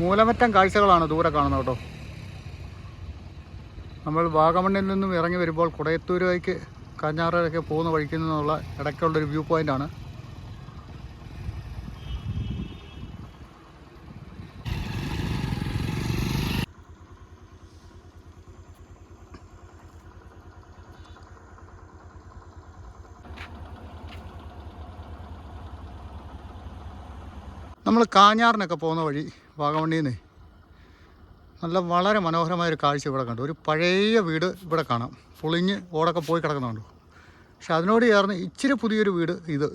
മൂലമറ്റം കാഴ്ചകളാണ് ദൂരെ കാണുന്നത് കേട്ടോ. നമ്മൾ വാഗമണ്ണിൽ നിന്നും ഇറങ്ങി വരുമ്പോൾ കുടയത്തൂരേക്ക് കാഞ്ഞാറൊക്കെ പോകുന്ന വഴിക്ക് നിന്നുള്ള ഇടയ്ക്കുള്ളൊരു വ്യൂ പോയിന്റാണ് നമ്മൾ കാഞ്ഞാറിനൊക്കെ പോകുന്ന വഴി വാഗമണ്ണിയിൽ നിന്ന് നല്ല വളരെ മനോഹരമായ ഒരു കാഴ്ച ഇവിടെ കണ്ടു. ഒരു പഴയ വീട് ഇവിടെ കാണാം. പൊളിഞ്ഞ് ഓടൊക്കെ പോയി കിടക്കുന്നുണ്ട് പക്ഷെ അതിനോട് ചേർന്ന് ഇച്ചിരി പുതിയൊരു വീട് ഇത്.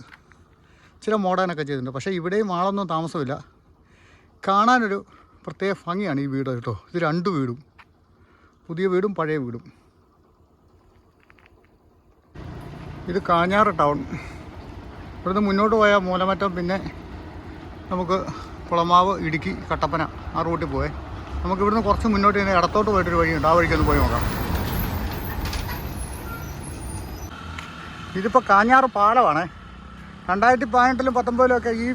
ഇച്ചിരി മോഡേണൊക്കെ ചെയ്തിട്ടുണ്ട്. പക്ഷേ ഇവിടെയും ആളൊന്നും താമസമില്ല. കാണാനൊരു പ്രത്യേക ഭംഗിയാണ് ഈ വീട് കേട്ടോ. ഇത് രണ്ട് വീടും. പുതിയ വീടും പഴയ വീടും. ഇത് കാഞ്ഞാറ് ടൗൺ. ഇവിടുന്ന് മുന്നോട്ട് പോയാൽ മൂലമറ്റം പിന്നെ നമുക്ക് കുളമാവ് ഇടുക്കി കട്ടപ്പന ആ റൂട്ടിൽ പോയേ നമുക്ക് ഇവിടുന്ന് കുറച്ച് മുന്നോട്ട് തന്നെ ഇടത്തോട്ട് പോയിട്ടൊരു വഴിയുണ്ട് ആ വഴിക്കൊന്ന് പോയി നോക്കാം. ഇതിപ്പോൾ കാഞ്ഞാറ് പാലമാണ്. രണ്ടായിരത്തി പതിനെട്ടിലും പത്തൊമ്പതിലും ഒക്കെ ഈ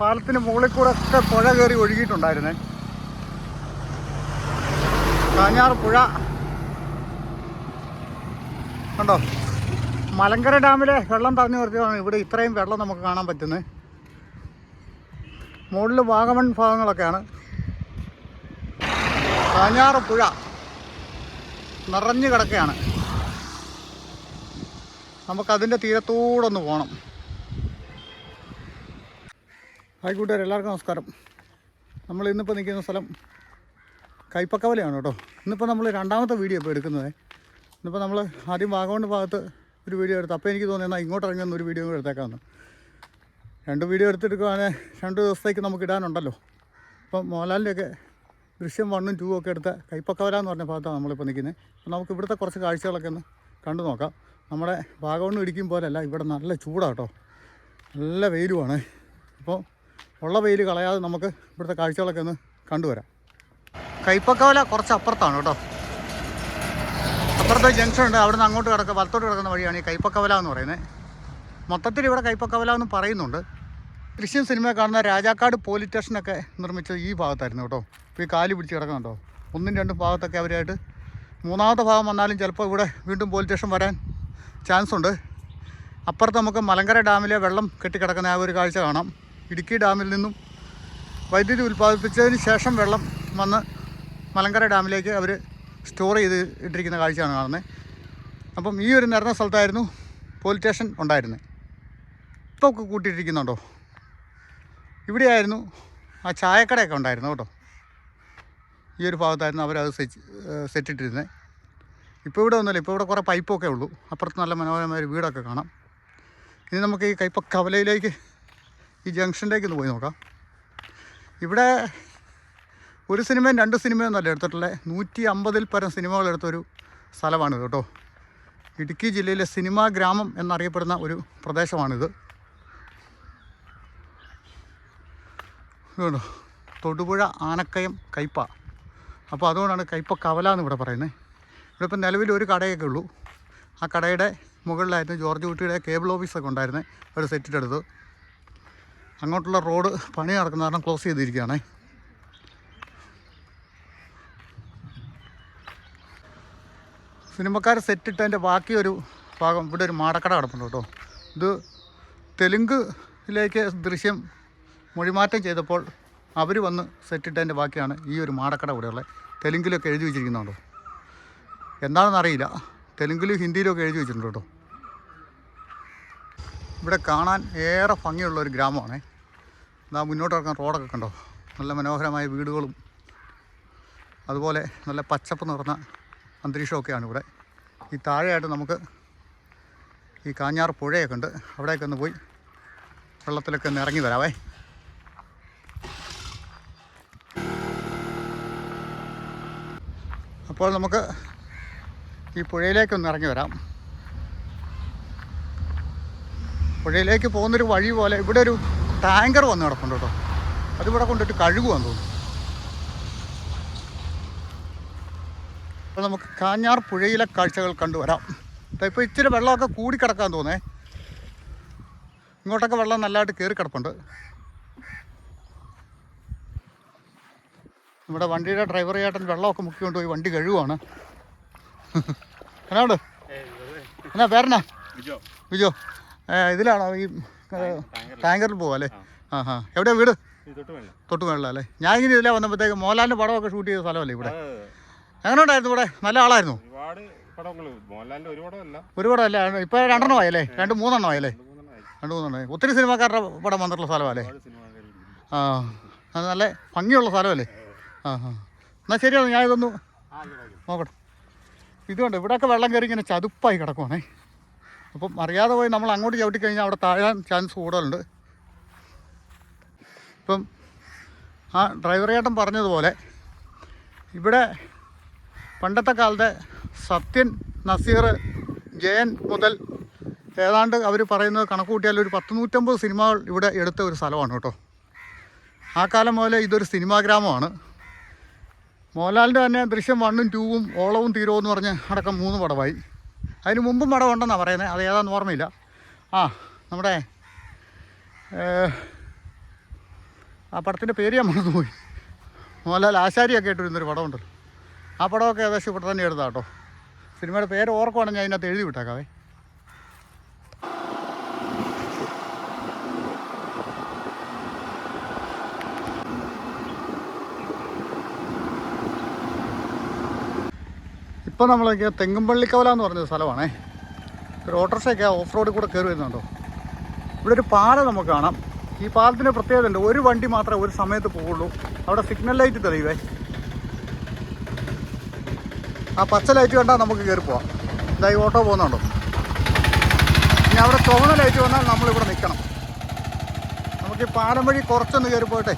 പാലത്തിന് മുകളിൽ കൂടെ ഒക്കെ പുഴ കയറി ഒഴുകിയിട്ടുണ്ടായിരുന്നേ. കാഞ്ഞാറ് പുഴ. കണ്ടോ? മലങ്കര ഡാമിലെ വെള്ളം തറഞ്ഞു നിർത്തിയതാണ് ഇവിടെ ഇത്രയും വെള്ളം നമുക്ക് കാണാൻ പറ്റുന്നത്. മുകളിൽ വാഗമൺ ഭാഗങ്ങളൊക്കെയാണ്. കാഞ്ഞാറ് പുഴ നിറഞ്ഞു കിടക്കുകയാണ്. നമുക്കതിന്റെ തീരത്തൂടെ ഒന്ന് പോകണം ഹായ് കൂട്ടുകാർ എല്ലാവർക്കും നമസ്കാരം. നമ്മൾ ഇന്നിപ്പോൾ നിൽക്കുന്ന സ്ഥലം കൈപ്പക്കവലയാണ് കേട്ടോ. ഇന്നിപ്പോൾ നമ്മൾ രണ്ടാമത്തെ വീഡിയോ ഇപ്പോൾ എടുക്കുന്നത്. ഇന്നിപ്പോൾ നമ്മൾ ആദ്യം വാഗമൺ ഭാഗത്ത് ഒരു വീഡിയോ എടുത്തു. അപ്പോൾ എനിക്ക് തോന്നിയെന്നാൽ ഇങ്ങോട്ട് ഇറങ്ങുന്ന ഒരു വീഡിയോ എടുത്തേക്കാമെന്ന്. രണ്ട് വീഡിയോ എടുത്തെടുക്കുകയാണെങ്കിൽ രണ്ട് ദിവസത്തേക്ക് നമുക്ക് ഇടാനുണ്ടല്ലോ. അപ്പം മോഹൻലാലിന്റെയൊക്കെ ദൃശ്യം വണ്ണും ടൂ ഒക്കെ എടുത്ത കൈപ്പക്കവല എന്ന് പറഞ്ഞ ഭാഗത്താണ് നമ്മളിപ്പോൾ നിൽക്കുന്നത്. അപ്പോൾ നമുക്ക് ഇവിടുത്തെ കുറച്ച് കാഴ്ചകളൊക്കെ ഒന്ന് കണ്ടു നോക്കാം. നമ്മുടെ ഭാഗമൊന്നും ഇടിക്കും പോലെയല്ല ഇവിടെ നല്ല ചൂടാട്ടോ. നല്ല വെയിലുമാണ്. അപ്പോൾ ഉള്ള വെയിൽ കളയാതെ നമുക്ക് ഇവിടുത്തെ കാഴ്ചകളൊക്കെ ഒന്ന് കണ്ടുവരാം. കൈപ്പക്കവല കുറച്ച് അപ്പുറത്താണ് കേട്ടോ. അപ്പുറത്തെ ജംഗ്ഷൻ ഉണ്ട്. അവിടെ നിന്ന് അങ്ങോട്ട് കിടക്കുക വലത്തോട്ട് കിടക്കുന്ന വഴിയാണ് ഈ കൈപ്പക്കവല എന്ന് പറയുന്നത്. മൊത്തത്തിൽ ഇവിടെ കൈപ്പക്കവല എന്ന് പറയുന്നുണ്ട്. ദൃശ്യം സിനിമ കാണുന്ന രാജാക്കാട് പോലീസ് സ്റ്റേഷനൊക്കെ നിർമ്മിച്ചത് ഈ ഭാഗത്തായിരുന്നു കേട്ടോ. ഇപ്പോൾ ഈ കാൽ പിടിച്ച് കിടക്കുന്നുണ്ടോ? ഒന്നും രണ്ടും ഭാഗത്തൊക്കെ അവരായിട്ട് മൂന്നാമത്തെ ഭാഗം വന്നാലും ചിലപ്പോൾ ഇവിടെ വീണ്ടും പോലീസ് സ്റ്റേഷൻ വരാൻ ചാൻസ് ഉണ്ട്. അപ്പുറത്ത് നമുക്ക് മലങ്കര ഡാമിലെ വെള്ളം കെട്ടിക്കിടക്കുന്ന ആ ഒരു കാഴ്ച കാണാം. ഇടുക്കി ഡാമിൽ നിന്നും വൈദ്യുതി ഉൽപ്പാദിപ്പിച്ചതിന് ശേഷം വെള്ളം വന്ന് മലങ്കര ഡാമിലേക്ക് അവർ സ്റ്റോർ ചെയ്ത് ഇട്ടിരിക്കുന്ന കാഴ്ചയാണ് കാണുന്നത്. അപ്പം ഈ ഒരു നിറഞ്ഞ സ്ഥലത്തായിരുന്നു പോലീസ് സ്റ്റേഷൻ ഉണ്ടായിരുന്നത്. ഇപ്പോൾ ഒക്കെ കൂട്ടിയിട്ടിരിക്കുന്നുണ്ടോ? ഇവിടെയായിരുന്നു ആ ചായക്കടയൊക്കെ ഉണ്ടായിരുന്നു കേട്ടോ. ഈ ഒരു ഭാഗത്തായിരുന്നു അവരത് സെറ്റ് സെറ്റ് ഇട്ടിരുന്നത് ഇപ്പോൾ ഇവിടെ ഒന്നുമില്ല ഇപ്പോൾ ഇവിടെ കുറേ പൈപ്പൊക്കെ ഉള്ളൂ. അപ്പുറത്ത് നല്ല മനോഹരമായ ഒരു വീടൊക്കെ കാണാം. ഇനി നമുക്ക് ഈ കൈപ്പ കവലയിലേക്ക് ഈ ജംഗ്ഷനിലേക്ക് ഒന്ന് പോയി നോക്കാം. ഇവിടെ ഒരു സിനിമയും രണ്ട് സിനിമയും ഒന്നല്ല എടുത്തിട്ടുള്ളത് നൂറ്റി അമ്പതിൽ പരം സിനിമകൾ എടുത്തൊരു സ്ഥലമാണിത് കേട്ടോ. ഇടുക്കി ജില്ലയിലെ സിനിമാ ഗ്രാമം എന്നറിയപ്പെടുന്ന ഒരു പ്രദേശമാണിത്. ഇതുണ്ടോ? തൊടുപുഴ ആനക്കയം കയ്പ അപ്പോൾ അതുകൊണ്ടാണ് കയ്പ കവല എന്ന് ഇവിടെ പറയുന്നത്. ഇവിടെ ഇപ്പം നിലവിൽ ഒരു കടയൊക്കെ ഉള്ളൂ. ആ കടയുടെ മുകളിലായിരുന്നു ജോർജ് കുട്ടിയുടെ കേബിൾ ഓഫീസൊക്കെ ഉണ്ടായിരുന്നത്. ഒരു സെറ്റിട്ടെടുത്ത് അങ്ങോട്ടുള്ള റോഡ് പണി നടക്കുന്ന കാരണം ക്ലോസ് ചെയ്തിരിക്കുകയാണേ. സിനിമക്കാർ സെറ്റിട്ടതിന്റെ ബാക്കി ഒരു ഭാഗം ഇവിടെ ഒരു മാടക്കട കിടപ്പുണ്ട് കേട്ടോ. ഇത് തെലുങ്കിലേക്ക് ദൃശ്യം മൊഴിമാറ്റം ചെയ്തപ്പോൾ അവർ വന്ന് സെറ്റിട്ടതിന്റെ ബാക്കിയാണ് ഈ ഒരു മാടക്കട ഇവിടെയുള്ളത് തെലുങ്കിലൊക്കെ എഴുതി വെച്ചിരിക്കുന്നുണ്ടോ? എന്താണെന്ന് അറിയില്ല. തെലുങ്കിലും ഹിന്ദിയിലൊക്കെ എഴുതി വെച്ചിട്ടുണ്ട് കേട്ടോ. ഇവിടെ കാണാൻ ഏറെ ഭംഗിയുള്ള ഒരു ഗ്രാമമാണേ. എന്നാൽ മുന്നോട്ട് ഇറക്കാൻ റോഡൊക്കെ കണ്ടോ? നല്ല മനോഹരമായ വീടുകളും അതുപോലെ നല്ല പച്ചപ്പ് നിറഞ്ഞ അന്തരീക്ഷമൊക്കെയാണ് ഇവിടെ. ഈ താഴെയായിട്ട് നമുക്ക് ഈ കാഞ്ഞാർ പുഴയൊക്കെ ഉണ്ട്. അവിടെയൊക്കെ ഒന്ന് പോയി വെള്ളത്തിലൊക്കെ ഒന്ന് ഇറങ്ങി വരാവേ. അപ്പോൾ നമുക്ക് ഈ പുഴയിലേക്കൊന്ന് ഇറങ്ങി വരാം. പുഴയിലേക്ക് പോകുന്നൊരു വഴി പോലെ ഇവിടെ ഒരു ടാങ്കർ വന്ന് കിടപ്പുണ്ട് കേട്ടോ. അതിവിടെ കൊണ്ടിട്ട് കഴുകുവാന്ന് തോന്നുന്നു. അപ്പോൾ നമുക്ക് കാഞ്ഞാർ പുഴയിലെ കാഴ്ചകൾ കണ്ടുവരാം ഇപ്പോൾ ഇച്ചിരി വെള്ളമൊക്കെ കൂടി കിടക്കാൻ തോന്നേ. ഇങ്ങോട്ടൊക്കെ വെള്ളം നല്ലതായിട്ട് കയറി കിടപ്പുണ്ട്. നമ്മുടെ വണ്ടിയുടെ ഡ്രൈവർ ചേട്ടൻ വെള്ളമൊക്കെ മുക്കി കൊണ്ടുപോയി വണ്ടി കഴുകുവാണ്. എന്നാണ്ട് എന്നാ പേരെന്നാ? വിജോ ഇതിലാണോ ഈ ടാങ്കറിൽ. പോവാ അല്ലേ? ആ. ഹാ എവിടെയാ വീട്? തൊട്ട് മേളില. അല്ലേ? ഞാൻ ഇങ്ങനെ ഇതിലെ വന്നപ്പോഴത്തേക്ക് മോഹൻലാലിന്റെ പടമൊക്കെ ഷൂട്ട് ചെയ്ത സ്ഥലമല്ലേ ഇവിടെ? എങ്ങനെ ഉണ്ടായിരുന്നു ഇവിടെ? നല്ല ആളായിരുന്നു? ഒരു പടമല്ല. ഇപ്പോൾ രണ്ടെണ്ണം ആയല്ലേ രണ്ട് മൂന്നെണ്ണം ആയല്ലേ രണ്ട് മൂന്നെണ്ണം ഒത്തിരി സിനിമാക്കാരുടെ പടം വന്നിട്ടുള്ള സ്ഥലമല്ലേ ആ. അത് നല്ല ഭംഗിയുള്ള സ്ഥലമല്ലേ? ആ ആ. എന്നാൽ ശരിയാണ് ഞാൻ ഇതൊന്ന് നോക്കട്ടെ. ഇതുകൊണ്ട് ഇവിടെയൊക്കെ വെള്ളം കയറി ഇങ്ങനെ ചതുപ്പായി കിടക്കുവാണേ. അപ്പം അറിയാതെ പോയി നമ്മൾ അങ്ങോട്ട് ചവിട്ടി കഴിഞ്ഞാൽ അവിടെ താഴാൻ ചാൻസ് കൂടുതലുണ്ട്. ഇപ്പം ആ ഡ്രൈവർ ചേട്ടൻ പറഞ്ഞതുപോലെ ഇവിടെ പണ്ടത്തെ കാലത്തെ സത്യൻ നസീർ ജയൻ മുതൽ ഏതാണ്ട് അവർ പറയുന്നത് കണക്ക് കൂട്ടിയാൽ ഒരു പത്ത് നൂറ്റമ്പത് സിനിമകൾ ഇവിടെ എടുത്ത ഒരു സ്ഥലമാണ് കേട്ടോ. ആ കാലം മുതലേ ഇതൊരു സിനിമാ ഗ്രാമമാണ് മോഹൻലാലിന്റെ തന്നെ ദൃശ്യം വണ്ണും ടൂവും ഓളവും തീരവും എന്ന് പറഞ്ഞ് അടക്കം മൂന്ന് പടമായി. അതിന് മുമ്പും പടം ഉണ്ടെന്നാണ് പറയുന്നത്. അത് ഏതാണെന്ന് ഓർമ്മയില്ല. ആ നമ്മുടെ ആ പടത്തിന്റെ പേര് ഞാൻ മറന്നു പോയി. മോഹൻലാൽ ആശാരിയൊക്കെ ആയിട്ടിരുന്നൊരു പടമുണ്ടല്ലോ. ആ പടമൊക്കെ ഏകദേശം ഇവിടെ തന്നെ എടുത്താട്ടോ സിനിമയുടെ പേര് ഓർക്കുവാണെങ്കിൽ ഞാൻ അതിനകത്ത് എഴുതി വിട്ടേക്കാവേ. ഇപ്പോൾ നമ്മളൊക്കെ തെങ്ങുംപള്ളിക്കവല എന്ന് പറഞ്ഞ സ്ഥലമാണേ. ഒരു ഓട്ടോറിക്ഷയൊക്കെ ഓഫ് റോഡിൽ കൂടെ കയറി വരുന്നുണ്ടോ? ഇവിടെ ഒരു പാലം നമുക്ക് കാണാം. ഈ പാലത്തിന് പ്രത്യേകത ഉണ്ട്. ഒരു വണ്ടി മാത്രമേ ഒരു സമയത്ത് പോകുള്ളൂ അവിടെ സിഗ്നൽ ലൈറ്റ് തെളിയുവേ ആ പച്ച ലൈറ്റ് കണ്ടാൽ നമുക്ക് കയറി പോവാം. ഇതായി ഓട്ടോ പോകുന്നുണ്ടോ? ഇനി അവിടെ ചുവന്ന ലൈറ്റ് വന്നാൽ നമ്മളിവിടെ നിൽക്കണം. നമുക്ക് ഈ പാലം വഴി കുറച്ചൊന്ന് കയറി പോയിട്ടെ.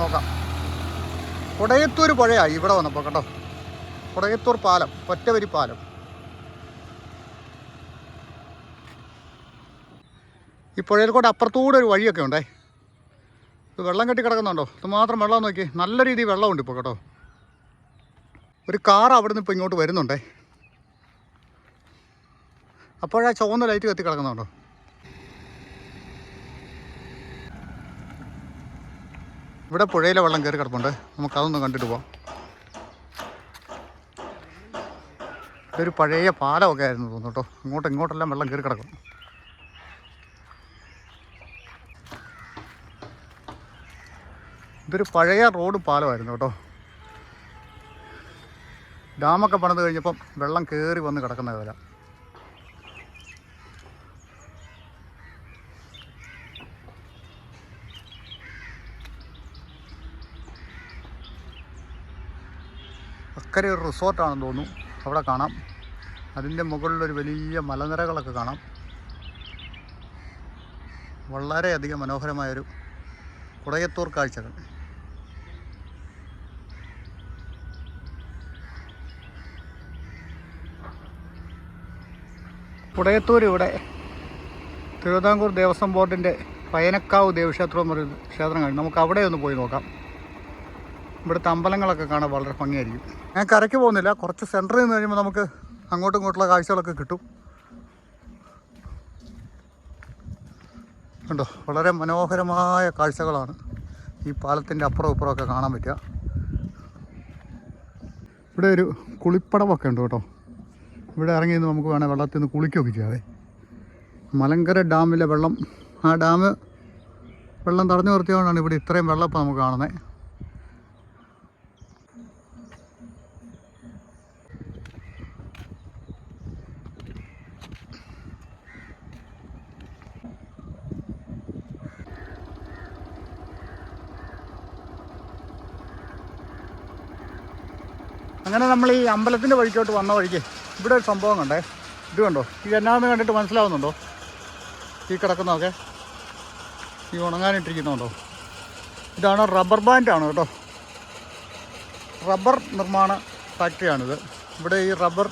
നോക്കാം. കൊടയത്തൂർ പുഴയായി ഇവിടെ വന്നപ്പോൾ കേട്ടോ കൊടയത്തൂർ പാലം ഒറ്റവരി പാലം. ഈ പുഴയിൽ കൂടെ അപ്പുറത്തൂടെ ഒരു വഴിയൊക്കെ ഉണ്ടേ. ഇത് വെള്ളം കെട്ടി കിടക്കുന്നുണ്ടോ? ഇത് മാത്രം വെള്ളം നോക്കി. നല്ല രീതിയിൽ വെള്ളമുണ്ട് ഇപ്പോൾ കേട്ടോ. ഒരു കാർ അവിടെ നിന്ന് ഇപ്പോൾ ഇങ്ങോട്ട് വരുന്നുണ്ടേ. അപ്പോഴാ ചുവന്ന ലൈറ്റ് കത്തി കിടക്കുന്നുണ്ടോ? ഇവിടെ പുഴയിലെ വെള്ളം കയറി കിടപ്പുണ്ട്. നമുക്ക് അതൊന്ന് കണ്ടിട്ട് പോവാം. ഇതൊരു പഴയ പാലമൊക്കെ ആയിരുന്നു തോന്നുന്നു കേട്ടോ. ഇങ്ങോട്ടും ഇങ്ങോട്ടെല്ലാം വെള്ളം കയറി കിടക്കും. ഇതൊരു പഴയ റോഡ് പാലമായിരുന്നു കേട്ടോ. ഡാമൊക്കെ പണിത് കഴിഞ്ഞപ്പം വെള്ളം കയറി വന്ന് കിടക്കുന്ന വില. അക്കരെ ഒരു റിസോർട്ടാണെന്ന് തോന്നുന്നു. അവിടെ കാണാം. അതിന്റെ മുകളിലൊരു വലിയ മലനിരകളൊക്കെ കാണാം. വളരെയധികം മനോഹരമായൊരു കുടയത്തൂർ കാഴ്ചകൾ. കുടയത്തൂർ ഇവിടെ തിരുവിതാംകൂർ ദേവസ്വം ബോർഡിന്റെ പയനക്കാവ് ദേവക്ഷേത്രം എന്ന് പറയുന്ന ക്ഷേത്രം കഴിഞ്ഞു നമുക്ക് അവിടെ ഒന്ന് പോയി നോക്കാം. ഇവിടുത്തെ അമ്പലങ്ങളൊക്കെ കാണാൻ വളരെ ഭംഗിയായിരിക്കും. ഞാൻ കരയ്ക്ക് പോകുന്നില്ല. കുറച്ച് സെന്ററിൽ നിന്ന് കഴിയുമ്പോൾ നമുക്ക് അങ്ങോട്ടും ഇങ്ങോട്ടുള്ള കാഴ്ചകളൊക്കെ കിട്ടും. കണ്ടോ? വളരെ മനോഹരമായ കാഴ്ചകളാണ്. ഈ പാലത്തിന്റെ അപ്പുറം ഇപ്പുറമൊക്കെ കാണാൻ പറ്റുക. ഇവിടെ ഒരു കുളിപ്പടമൊക്കെ ഉണ്ട് കേട്ടോ. ഇവിടെ ഇറങ്ങി നിന്ന് നമുക്ക് വേണേൽ വെള്ളത്തിൽ നിന്ന് കുളിക്കുകയൊക്കെ ചെയ്യാവേ മലങ്കര ഡാമിലെ വെള്ളം. ആ ഡാം വെള്ളം തടഞ്ഞു നിർത്തിയതുകൊണ്ടാണ് ഇവിടെ ഇത്രയും വെള്ളം ഇപ്പോൾ നമുക്ക് കാണുന്നത് അങ്ങനെ നമ്മൾ ഈ അമ്പലത്തിന്റെ വഴിക്കോട്ട് വന്ന വഴിക്ക് ഇവിടെ ഒരു സംഭവം കണ്ടേ. ഇത് കണ്ടോ? ഇത് എന്നാന്ന് കണ്ടിട്ട് മനസ്സിലാവുന്നുണ്ടോ? ഈ കിടക്കുന്നതൊക്കെ? ഈ ഉണങ്ങാനിട്ടിരിക്കുന്നുണ്ടോ ഇതാണ് റബ്ബർ ബാൻഡാണ് കേട്ടോ. റബ്ബർ നിർമ്മാണ ഫാക്ടറിയാണിത്. ഇവിടെ ഈ റബ്ബർ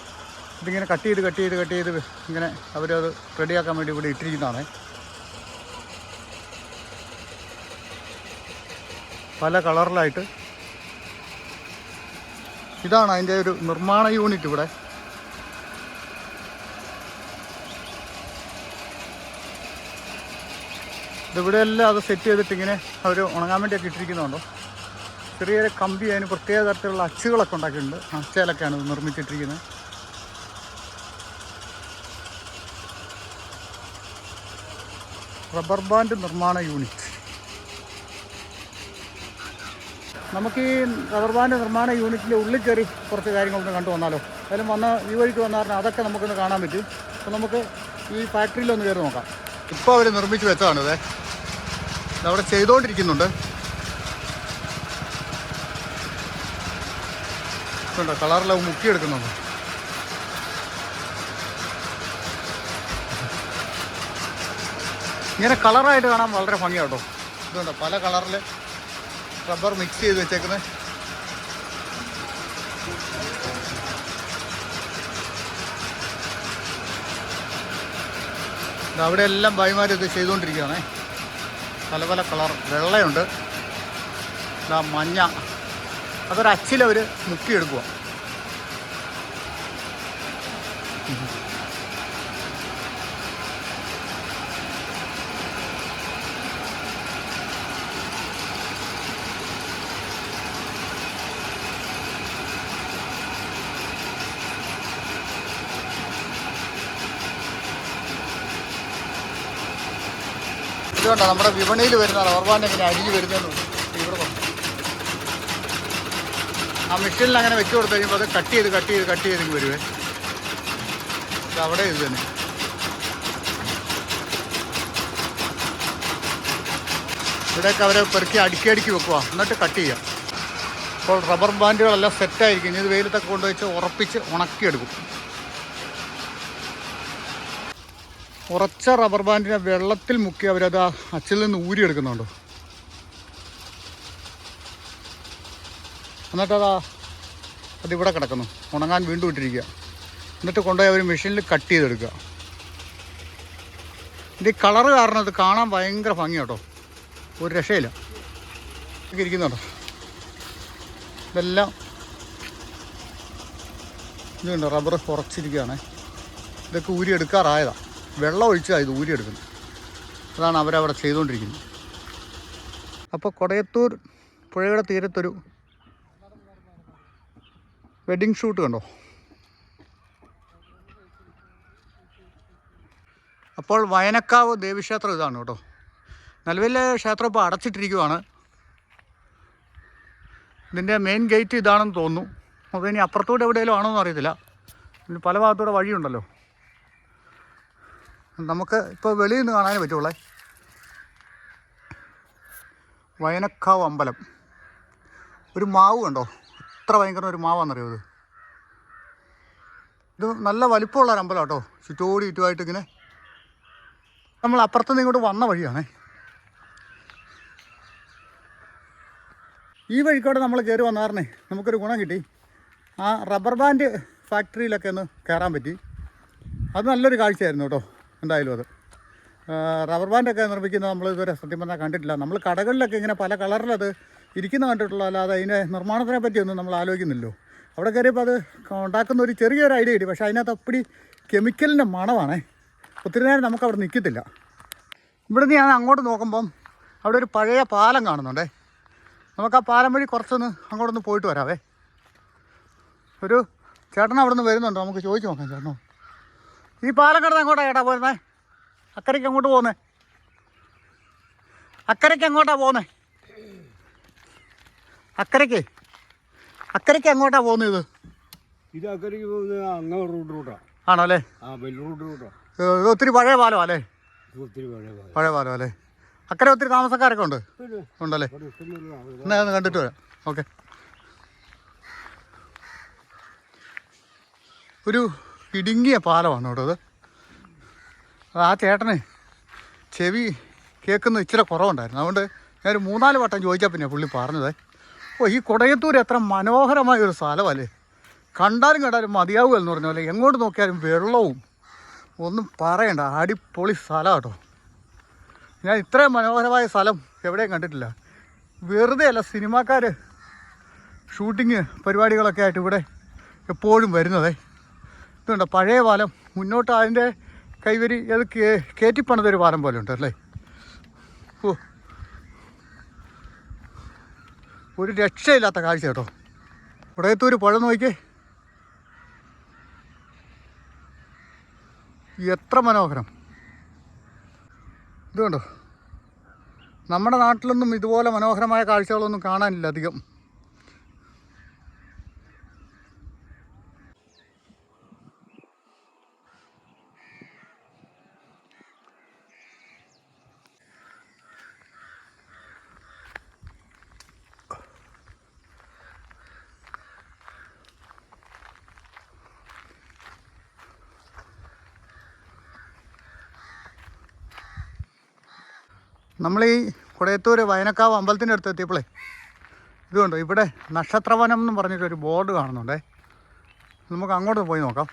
ഇതിങ്ങനെ കട്ട് ചെയ്ത് കട്ട് ചെയ്ത് കട്ട് ചെയ്ത് ഇങ്ങനെ അവരത് റെഡിയാക്കാൻ വേണ്ടി ഇവിടെ ഇട്ടിരിക്കുന്നതാണ്. പല കളറിലായിട്ട് ഇതാണ് അതിന്റെ ഒരു നിർമ്മാണ യൂണിറ്റ് ഇവിടെ. ഇതിവിടെ എല്ലാം അത് സെറ്റ് ചെയ്തിട്ട് ഇങ്ങനെ അവർ ഉണങ്ങാൻ വേണ്ടിയൊക്കെ ഇട്ടിരിക്കുന്നുണ്ടോ. ചെറിയൊരു ചെറിയ കമ്പി അതിന് പ്രത്യേക തരത്തിലുള്ള അച്ചുകളൊക്കെ ഉണ്ടാക്കിയിട്ടുണ്ട്. അച്ചയിലൊക്കെയാണ് ഇത് നിർമ്മിച്ചിട്ടിരിക്കുന്നത്. റബ്ബർ ബാൻഡ് നിർമ്മാണ യൂണിറ്റ്. നമുക്ക് ഈ റബ്ബർ നിർമ്മാണ യൂണിറ്റിന്റെ ഉള്ളിൽ കയറി കുറച്ച് കാര്യങ്ങളൊന്ന് കണ്ടു വന്നാലോ. അതിലും വന്ന ഈ വഴിക്ക് വന്ന കാരണം അതൊക്കെ നമുക്കൊന്ന് കാണാൻ പറ്റും. അപ്പോൾ നമുക്ക് ഈ ഫാക്ടറിയിലൊന്ന് കയറി നോക്കാം. ഇപ്പോൾ അവർ നിർമ്മിച്ച് വെച്ചതാണ് ഇതേ. അവിടെ ചെയ്തുകൊണ്ടിരിക്കുന്നുണ്ട് ഇതുണ്ടോ? കളറിലവ് മുക്കിയെടുക്കുന്നുണ്ട്. ഇങ്ങനെ കളറായിട്ട് കാണാൻ വളരെ ഭംഗിയാട്ടോ. ഇതുണ്ടോ? പല കളറിൽ റബ്ബർ മിക്സ് ചെയ്ത് വെച്ചേക്കുന്നത് അവിടെ എല്ലാം ഭായിമാർ ഇത് ചെയ്തുകൊണ്ടിരിക്കുകയാണേ. പല പല കളർ വെള്ളയുണ്ട്. ഇതാ മഞ്ഞ. അതൊരു അച്ചിലവർ മുക്കിയെടുക്കുക ഇതുകൊണ്ടാ നമ്മുടെ വിപണിയിൽ വരുന്ന റബ്ബർ എങ്ങനെ അരിഞ്ഞ് വരുന്നതെന്ന് ഇവിടെ ആ മെഷീനിൽ അങ്ങനെ വെച്ച് കൊടുത്തു കഴിയുമ്പോൾ അത് കട്ട് ചെയ്ത് കട്ട് ചെയ്ത് കട്ട് ചെയ്ത് വരുവേ. അവിടെ ഇത് തന്നെ. ഇവിടെയൊക്കെ അവരെ പെറുക്കി അടുക്കി അടുക്കി വെക്കുക എന്നിട്ട് കട്ട് ചെയ്യാം. അപ്പോൾ റബ്ബർ ബാൻഡുകളെല്ലാം സെറ്റായിരിക്കും ഇത് വെയിലത്തൊക്കെ കൊണ്ടുവച്ച് ഉറപ്പിച്ച് ഉണക്കിയെടുക്കും. ഉറച്ച റബ്ബർ ബാൻഡിനെ വെള്ളത്തിൽ മുക്കി അവരത് അച്ചിൽ നിന്ന് ഊരിയെടുക്കുന്നുണ്ടോ എന്നിട്ടതാ അതിവിടെ കിടക്കുന്നു. ഉണങ്ങാൻ വീണ്ടും ഇട്ടിരിക്കുക. എന്നിട്ട് കൊണ്ടുപോയി അവർ മെഷീനിൽ കട്ട് ചെയ്തെടുക്കുക. ഇത് കളറ് കാരണം അത് കാണാൻ ഭയങ്കര ഭംഗിയാട്ടോ ഒരു രക്ഷയില്ല. ഇരിക്കുന്നുണ്ട്. ഇതെല്ലാം ഇതുണ്ട്. റബ്ബർ കുറച്ചിരിക്കുകയാണ് ഇതൊക്കെ ഊരിയെടുക്കാറായതാണ് വെള്ളം ഒഴിച്ചാണ് ഇത് ഊരിയെടുക്കുന്നത് അതാണ് അവരവിടെ ചെയ്തുകൊണ്ടിരിക്കുന്നത്. അപ്പോൾ കൊടയത്തൂർ പുഴയുടെ തീരത്തൊരു വെഡിങ് ഷൂട്ട് കണ്ടോ? അപ്പോൾ വയനക്കാവ് ദേവീക്ഷേത്രം ഇതാണ് കേട്ടോ. നിലവിലെ ക്ഷേത്രം ഇപ്പോൾ അടച്ചിട്ടിരിക്കുവാണ്. ഇതിന്റെ മെയിൻ ഗേറ്റ് ഇതാണെന്ന് തോന്നുന്നു. അപ്പോൾ ഇനി അപ്പുറത്തോട്ട് എവിടെയെങ്കിലും ആണോ എന്ന് അറിയത്തില്ല പല ഭാഗത്തൂടെ വഴിയുണ്ടല്ലോ. നമുക്ക് ഇപ്പോൾ വെളിയിൽ നിന്ന് കാണാനേ പറ്റുള്ളേ. വയനക്കാവ് അമ്പലം. ഒരു മാവ് കണ്ടോ? എത്ര ഭയങ്കര ഒരു മാവാണെന്നറിയോ ഇത്? ഇത് നല്ല വലിപ്പമുള്ള ഒരു അമ്പലം കേട്ടോ. ചുറ്റോടി ചുറ്റുമായിട്ട് ഇങ്ങനെ. നമ്മൾ അപ്പുറത്തുനിന്ന് ഇങ്ങോട്ട് വന്ന വഴിയാണേ. ഈ വഴിക്കോടെ നമ്മൾ കയറി വന്നാറിനെ നമുക്കൊരു ഗുണം കിട്ടി. ആ റബ്ബർ ബാൻഡ് ഫാക്ടറിയിലൊക്കെ ഒന്ന് കയറാൻ പറ്റി. അത് നല്ലൊരു കാഴ്ചയായിരുന്നു കേട്ടോ. എന്തായാലും അത്. റബ്ബർ ബാൻഡൊക്കെ നിർമ്മിക്കുന്നത് നമ്മൾ ഇതുവരെ സത്യം പറഞ്ഞാൽ കണ്ടിട്ടില്ല. നമ്മൾ കടകളിലൊക്കെ ഇങ്ങനെ പല കളറിലത് ഇരിക്കുന്ന കണ്ടിട്ടുള്ള അല്ലാതെ അതിന്റെ നിർമ്മാണത്തിനെ പറ്റിയൊന്നും നമ്മൾ ആലോചിക്കുന്നില്ലോ അവിടെ കയറിയപ്പോൾ അത് ഉണ്ടാക്കുന്ന ഒരു ചെറിയൊരു ഐഡിയ കിട്ടി. പക്ഷേ അതിനകത്ത് അപ്പടി കെമിക്കലിന്റെ മണമാണേ. ഒത്തിരി നേരം നമുക്ക് അവിടെ നിൽക്കത്തില്ല ഇവിടുന്ന് ഞാൻ അങ്ങോട്ട് നോക്കുമ്പം അവിടെ ഒരു പഴയ പാലം കാണുന്നുണ്ടേ. നമുക്ക് ആ പാലം വഴി കുറച്ചൊന്ന് അങ്ങോട്ടൊന്ന് പോയിട്ട് വരാവേ. ഒരു ചേട്ടൻ അവിടെ നിന്ന് വരുന്നുണ്ടോ? നമുക്ക് ചോദിച്ചു നോക്കാം ചേട്ടനോ. ഈ പാലം കിടന്ന് എങ്ങോട്ടാ ചേട്ടാ പോരുന്നേ. അക്കരയ്ക്ക് അങ്ങോട്ട് പോകുന്നേ അക്കരയ്ക്ക് അങ്ങോട്ടാ പോകുന്നേ അക്കരയ്ക്ക്. അക്കരയ്ക്ക് അങ്ങോട്ടാ പോകുന്നത് ഇത്. ഇത് അക്കരയ്ക്ക് പോകുന്നത് അങ്ങ് റൂട്ട് റൂട്ടാ. ആണോ അല്ലേ? ആ വലിയ റൂട്ട് റൂട്ടാ. ഇത് ഒത്തിരി പഴയ പാലം അല്ലേ? ഒത്തിരി പഴയ പാലം. അല്ലേ? അക്കരെ ഒത്തിരി താമസക്കാരൊക്കെ ഉണ്ട്? ഉണ്ടല്ലേ. എന്നാ ഒന്ന് കണ്ടിട്ട് വരാം. ഓക്കെ. ഒരു ഇടുങ്ങിയ പാലമാണ് കേട്ടോ അത്. ആ ചേട്ടന് ചെവി കേൾക്കുന്ന ഇച്ചിരി കുറവുണ്ടായിരുന്നു. അതുകൊണ്ട് ഞാനൊരു മൂന്നാൽ വട്ടം ചോദിച്ചാൽ പിന്നെ പുള്ളി പറഞ്ഞത്. ഓ ഈ കൊടയത്തൂർ എത്ര മനോഹരമായ ഒരു സ്ഥലമല്ലേ. കണ്ടാലും കണ്ടാലും മതിയാവുമെന്ന് പറഞ്ഞ പോലെ എങ്ങോട്ട് നോക്കിയാലും വെള്ളവും. ഒന്നും പറയണ്ട അടിപൊളി സ്ഥലം കേട്ടോ. ഞാൻ ഇത്രയും മനോഹരമായ സ്ഥലം എവിടെയും കണ്ടിട്ടില്ല. വെറുതെ അല്ല സിനിമാക്കാർ ഷൂട്ടിങ് പരിപാടികളൊക്കെ ആയിട്ട് ഇവിടെ എപ്പോഴും വരുന്നതേ. ഇതുണ്ട്. പഴയ പാലം. മുന്നോട്ട് അതിന്റെ കൈവരി അത് കയറ്റിപ്പണിതൊരു പാലം പോലെ ഉണ്ട് അല്ലേ? ഓ ഒരു രക്ഷയില്ലാത്ത കാഴ്ച കേട്ടോ. ഉടയത്തൂര് പുഴ നോക്കി എത്ര മനോഹരം. ഇതുകൊണ്ടോ കണ്ടോ നമ്മുടെ നാട്ടിലൊന്നും ഇതുപോലെ മനോഹരമായ കാഴ്ചകളൊന്നും കാണാനില്ല അധികം. നമ്മൾ ഈ കുടയത്തൂർ വയനക്കാവ് അമ്പലത്തിന്റെ അടുത്ത് എത്തിയപ്പോഴേ ഇതുകൊണ്ടോ ഇവിടെ നക്ഷത്രവനം എന്ന് പറഞ്ഞിട്ടൊരു ബോർഡ് കാണുന്നുണ്ടേ. നമുക്ക് അങ്ങോട്ട് പോയി നോക്കാം.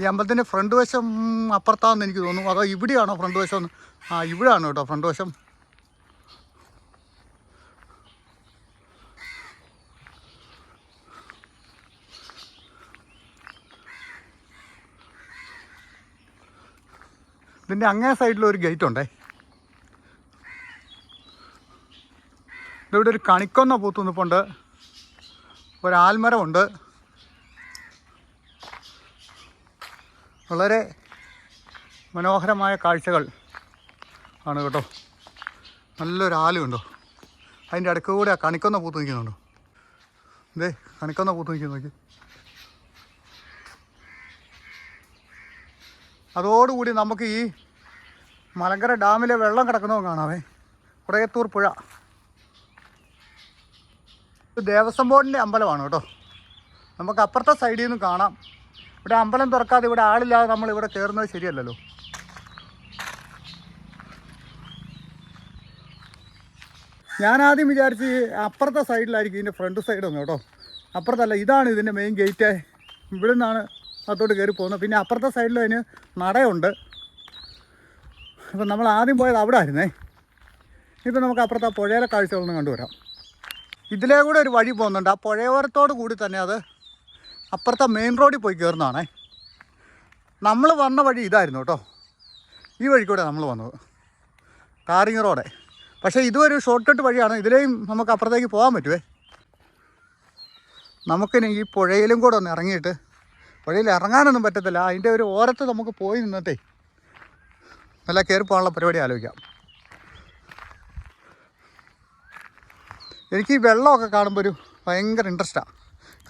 ഈ അമ്പലത്തിന്റെ ഫ്രണ്ട് വശം അപ്പുറത്താണെന്ന് എനിക്ക് തോന്നുന്നു. അതോ ഇവിടെയാണോ ഫ്രണ്ട് വശം ആ ഇവിടെയാണ് കേട്ടോ ഫ്രണ്ട് വശം. ഇതിന്റെ അങ്ങേ സൈഡിൽ ഒരു ഗേറ്റ് ഉണ്ടേ. ഇതിവിടെ ഒരു കണിക്കൊന്ന പൂത്ത് നിൽപ്പുണ്ട് ഒരു ആൽമരമുണ്ട്. വളരെ മനോഹരമായ കാഴ്ചകൾ ആണ് കേട്ടോ. നല്ലൊരു ആലുണ്ടോ അതിന്റെ അടുക്ക കൂടെ ആ കണിക്കൊന്ന പൂത്ത് നിൽക്കുന്നുണ്ടോ? ഇതേ കണിക്കൊന്ന പൂത്ത് നിൽക്കുന്നു നോക്കി. അതോടുകൂടി നമുക്ക് ഈ മലങ്കര ഡാമിലെ വെള്ളം കിടക്കുന്നതും കാണാവേ. കുടയത്തൂർ പുഴ. ദേവസ്വം ബോർഡിന്റെ അമ്പലമാണ് കേട്ടോ. നമുക്ക് അപ്പുറത്തെ സൈഡിൽ നിന്ന് കാണാം. ഇവിടെ അമ്പലം തുറക്കാതെ ഇവിടെ ആളില്ലാതെ നമ്മൾ ഇവിടെ കയറുന്നത് ശരിയല്ലല്ലോ. ഞാൻ ആദ്യം വിചാരിച്ച് അപ്പുറത്തെ സൈഡിലായിരിക്കും ഇതിന്റെ ഫ്രണ്ട് സൈഡ് ഒന്ന് കേട്ടോ. അപ്പുറത്തല്ല ഇതാണ് ഇതിന്റെ മെയിൻ ഗേറ്റ് ഇവിടെ നിന്നാണ് അകത്തോട്ട് കയറി പോകുന്നു. പിന്നെ അപ്പുറത്തെ സൈഡിൽ അതിന് നടയുണ്ട്. അപ്പം നമ്മൾ ആദ്യം പോയത് അവിടെ ആയിരുന്നേ. ഇപ്പം നമുക്ക് അപ്പുറത്തെ ആ പുഴയിലെ കാഴ്ചകളൊന്നും കണ്ടുവരാം. ഇതിലേ കൂടെ ഒരു വഴി പോകുന്നുണ്ട്. ആ പുഴയോരത്തോട് കൂടി തന്നെ അത് അപ്പുറത്തെ മെയിൻ റോഡിൽ പോയി കയറുന്നതാണേ. നമ്മൾ വന്ന വഴി ഇതായിരുന്നു കേട്ടോ. ഈ വഴി കൂടെ നമ്മൾ വന്നത്. കാറിങ് റോഡേ. പക്ഷേ ഇതും ഒരു ഷോർട്ട് കട്ട് വഴിയാണ്. ഇതിലേയും നമുക്ക് അപ്പുറത്തേക്ക് പോകാൻ പറ്റുമേ നമുക്കിനി ഈ പുഴയിലും കൂടെ ഒന്ന് ഇറങ്ങിയിട്ട് പുഴയിൽ ഇറങ്ങാനൊന്നും പറ്റത്തില്ല അതിന്റെ ഒരു ഓരത്ത് നമുക്ക് പോയി നിന്നത്തെ നല്ല കയറി പോകാനുള്ള പരിപാടി ആലോചിക്കാം. എനിക്ക് ഈ വെള്ളമൊക്കെ കാണുമ്പോൾ ഒരു ഭയങ്കര ഇൻട്രസ്റ്റാണ്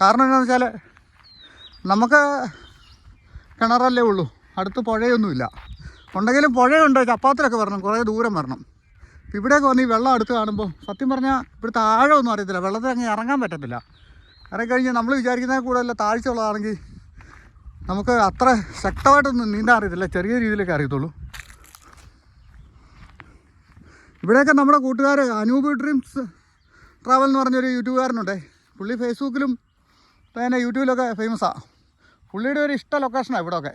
കാരണം എന്താണെന്ന് വെച്ചാൽ നമുക്ക് കിണറല്ലേ ഉള്ളൂ. അടുത്ത് പുഴയൊന്നുമില്ല. ഉണ്ടെങ്കിലും പുഴയുണ്ട്. ചപ്പാത്തിലൊക്കെ വരണം. കുറേ ദൂരം വരണം. ഇപ്പം ഇവിടെയൊക്കെ വന്ന് ഈ വെള്ളം അടുത്ത് കാണുമ്പോൾ സത്യം പറഞ്ഞാൽ ഇവിടുത്തെ ആഴമൊന്നും അറിയത്തില്ല. വെള്ളത്തിൽ അങ്ങ് ഇറങ്ങാൻ പറ്റത്തില്ല. ഇറങ്ങിക്കഴിഞ്ഞാൽ നമ്മൾ വിചാരിക്കുന്നതിൽ കൂടുതൽ താഴ്ച ഉള്ളതാണെങ്കിൽ നമുക്ക് അത്ര ശക്തമായിട്ടൊന്നും നീന്താൻ അറിയത്തില്ല. ചെറിയ രീതിയിലൊക്കെ അറിയത്തുള്ളൂ. ഇവിടെയൊക്കെ നമ്മുടെ കൂട്ടുകാർ അനൂപ് ഡ്രീംസ് ട്രാവൽ എന്ന് പറഞ്ഞൊരു യൂട്യൂബുകാരനുണ്ടേ. പുള്ളി ഫേസ്ബുക്കിലും പിന്നെ യൂട്യൂബിലൊക്കെ ഫേമസാണ് പുള്ളിയുടെ ഒരു ഇഷ്ട ലൊക്കേഷനാണ് ഇവിടെയൊക്കെ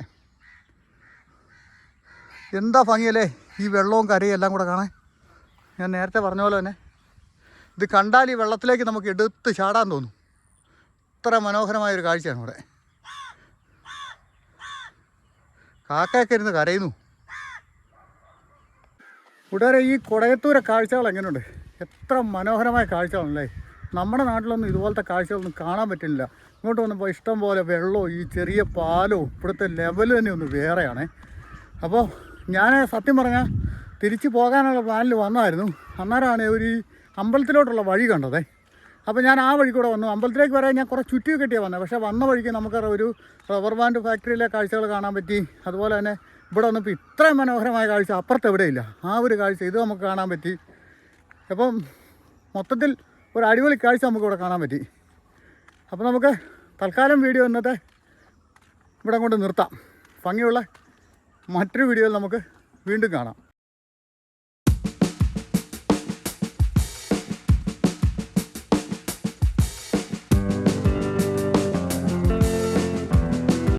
എന്താ ഭംഗിയല്ലേ? ഈ വെള്ളവും കരയും എല്ലാം കൂടെ കാണാൻ. ഞാൻ നേരത്തെ പറഞ്ഞ പോലെ തന്നെ ഇത് കണ്ടാൽ ഈ വെള്ളത്തിലേക്ക് നമുക്ക് എടുത്ത് ചാടാൻ തോന്നും. ഇത്ര മനോഹരമായൊരു കാഴ്ചയാണ് ഇവിടെ. കാക്കയൊക്കെ ഇരുന്ന് കരയുന്നു. കൂട്ടുകാരെ ഈ കൊടയത്തൂരെ കാഴ്ചകൾ എങ്ങനെയുണ്ട്? എത്ര മനോഹരമായ കാഴ്ചകളല്ലേ നമ്മുടെ നാട്ടിലൊന്നും ഇതുപോലത്തെ കാഴ്ചകളൊന്നും കാണാൻ പറ്റില്ല ഇങ്ങോട്ട് വന്നപ്പോൾ ഇഷ്ടം പോലെ വെള്ളവും ഈ ചെറിയ പാലവും ഇവിടുത്തെ ലെവൽ തന്നെ ഒന്ന് വേറെയാണ്. അപ്പോൾ ഞാൻ സത്യം പറഞ്ഞാൽ തിരിച്ചു പോകാനുള്ള പ്ലാനിൽ വന്നായിരുന്നു. അന്നേരമാണ് ഒരു അമ്പലത്തിലോട്ടുള്ള വഴി കണ്ടതേ. അപ്പോൾ ഞാൻ ആ വഴി കൂടെ വന്നു. അമ്പലത്തിലേക്ക് വരാൻ ഞാൻ കുറച്ച് ചുറ്റി കെട്ടിയാണ് വന്നത് പക്ഷേ വന്ന വഴിക്ക് നമുക്ക് ഒരു റബ്ബർ ബാൻഡ് ഫാക്ടറിയിലെ കാഴ്ചകൾ കാണാൻ പറ്റി. അതുപോലെ തന്നെ ഇവിടെ വന്നപ്പോൾ ഇത്രയും മനോഹരമായ കാഴ്ച അപ്പുറത്ത് എവിടെയില്ല. ആ ഒരു കാഴ്ച ഇത് നമുക്ക് കാണാൻ പറ്റി. അപ്പം മൊത്തത്തിൽ ഒരു അടിപൊളി കാഴ്ച നമുക്ക് ഇവിടെ കാണാൻ പറ്റി. അപ്പോൾ നമുക്ക് തൽക്കാലം വീഡിയോ ഇന്നത്തെ ഇവിടെ കൊണ്ട് നിർത്താം. ഭംഗിയുള്ള മറ്റൊരു വീഡിയോയിൽ നമുക്ക് വീണ്ടും കാണാം.